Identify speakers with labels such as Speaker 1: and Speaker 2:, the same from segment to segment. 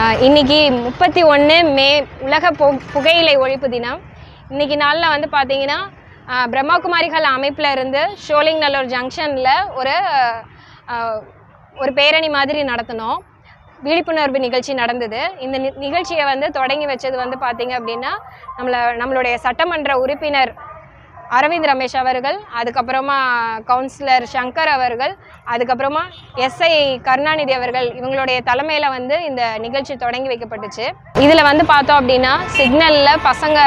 Speaker 1: இன்றைக்கி இன்னைக்கு முப்பத்தி ஒன்று மே உலக பு புகையிலை ஒழிப்பு தினம். இன்னைக்கு நாளில் வந்து பார்த்தீங்கன்னா பிரம்மகுமாரிகள் பிரம்மாகுமாரிகள் அமைப்பில் இருந்து ஷோலிங் நல்லூர் ஜங்ஷனில் ஒரு ஒரு பேரணி மாதிரி நடத்தினோம். விழிப்புணர்வு நிகழ்ச்சி நடந்தது. இந்த நி- நிகழ்ச்சியை வந்து தொடங்கி வச்சது வந்து பார்த்தீங்க அப்படின்னா நம்மளை நம்மளுடைய சட்டமன்ற உறுப்பினர் அரவிந்த் ரமேஷ் அவர்கள் அதுக்கப்புறமா கவுன்சிலர் சங்கர் அவர்கள் அதுக்கப்புறமா எஸ்ஐ கருணாநிதி அவர்கள் இவங்களுடைய தலைமையில் வந்து இந்த நிகழ்ச்சி தொடங்கி வைக்கப்பட்டுச்சு. இதில் வந்து பார்த்தோம் அப்படின்னா சிக்னலில் பசங்க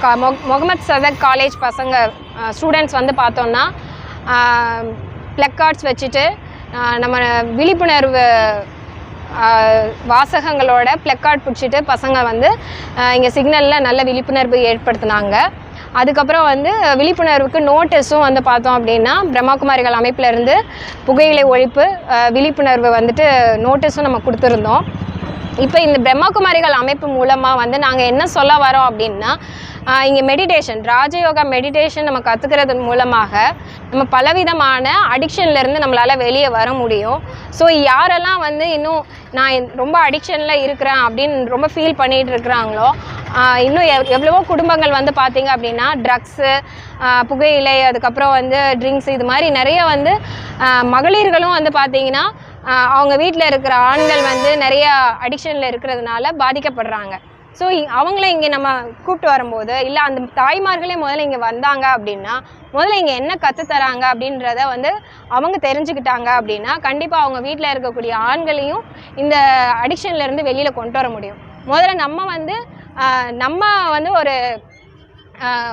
Speaker 1: க மொ- முகமது சதக் காலேஜ் பசங்க ஸ்டூடெண்ட்ஸ் வந்து பார்த்தோம்னா பிளக்கார்ட்ஸ் வச்சுட்டு நம்ம விழிப்புணர்வு வாசகங்களோட ப்ளக்கார்ட் பிடிச்சிட்டு பசங்க வந்து இங்கே சிக்னலில் நல்ல விழிப்புணர்வு ஏற்படுத்தினாங்க. அதுக்கப்புறம் வந்து விழிப்புணர்வுக்கு நோட்டீஸும் வந்து பார்த்தோம் அப்படின்னா பிரம்மாகுமாரிகள் அமைப்பிலேருந்து புகையிலை ஒழிப்பு விழிப்புணர்வு வந்துட்டு நோட்டீஸும் நம்ம கொடுத்துருந்தோம். இப்போ இந்த பிரம்மகுமாரிகள் அமைப்பு மூலமாக வந்து நாங்கள் என்ன சொல்ல வரோம் அப்படின்னா இங்கே மெடிடேஷன் ராஜயோகா மெடிடேஷன் நம்ம கற்றுக்கிறது மூலமாக நம்ம பலவிதமான அடிக்ஷன்லேருந்து நம்மளால் வெளியே வர முடியும். ஸோ யாரெல்லாம் வந்து இன்னும் நான் ரொம்ப அடிக்ஷனில் இருக்கிறேன் அப்படின்னு ரொம்ப ஃபீல் பண்ணிகிட்டு இருக்கிறாங்களோ இன்னும் எவ் எவ்வளவோ குடும்பங்கள் வந்து பார்த்தீங்க அப்படின்னா ட்ரக்ஸு புகையிலை அதுக்கப்புறம் வந்து ட்ரிங்க்ஸ் இது மாதிரி நிறைய வந்து மகளிர்களும் வந்து பார்த்தீங்கன்னா அவங்க வீட்டில் இருக்கிற ஆண்கள் வந்து நிறைய அடிக்ஷனில் இருக்கிறதுனால பாதிக்கப்படுறாங்க. ஸோ அவங்கள இங்கே நம்ம கூப்பிட்டு வரும்போது இல்லை அந்த தாய்மார்களே முதல்ல இங்கே வந்தாங்க அப்படின்னா முதல்ல இங்கே என்ன கற்றுத்தராங்க அப்படின்றத வந்து அவங்க தெரிஞ்சுக்கிட்டாங்க அப்படின்னா கண்டிப்பாக அவங்க வீட்டில் இருக்கக்கூடிய ஆண்களையும் இந்த அடிக்ஷன்லேருந்து வெளியில் கொண்டு வர முடியும். முதல்ல நம்ம வந்து நம்ம வந்து ஒரு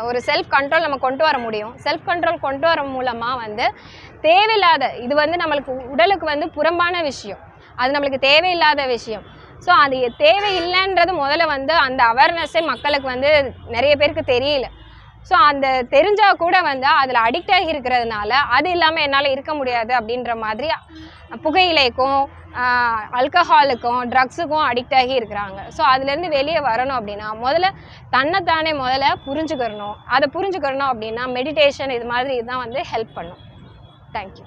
Speaker 1: ஒரு செல்ஃப் கண்ட்ரோல் நம்ம கொண்டு வர முடியும். செல்ஃப் கண்ட்ரோல் கொண்டு வர மூலமாக வந்து தேவையில்லாத இது வந்து நம்மளுக்கு உடலுக்கு வந்து புறம்பான விஷயம். அது நம்மளுக்கு தேவையில்லாத விஷயம். ஸோ அது தேவையில்லைன்றது முதல்ல வந்து அந்த அவேர்னஸ்ஸே மக்களுக்கு வந்து நிறைய பேருக்கு தெரியல. ஸோ அந்த தெரிஞ்சால் கூட வந்து அதில் அடிக்ட் ஆகி இருக்கிறதுனால அது இல்லாமல் என்னால் இருக்க முடியாது அப்படின்ற மாதிரி புகையிலைக்கும் அல்கஹாலுக்கும் ட்ரக்ஸுக்கும் அடிக்ட் ஆகி இருக்கிறாங்க. ஸோ அதுலேருந்து வெளியே வரணும் அப்படின்னா முதல்ல தன்னைத்தானே முதல்ல புரிஞ்சுக்கிறணும் அதை புரிஞ்சுக்கிறணும் அப்படின்னா மெடிடேஷன் இது மாதிரி தான் வந்து ஹெல்ப் பண்ணும். தேங்க்யூ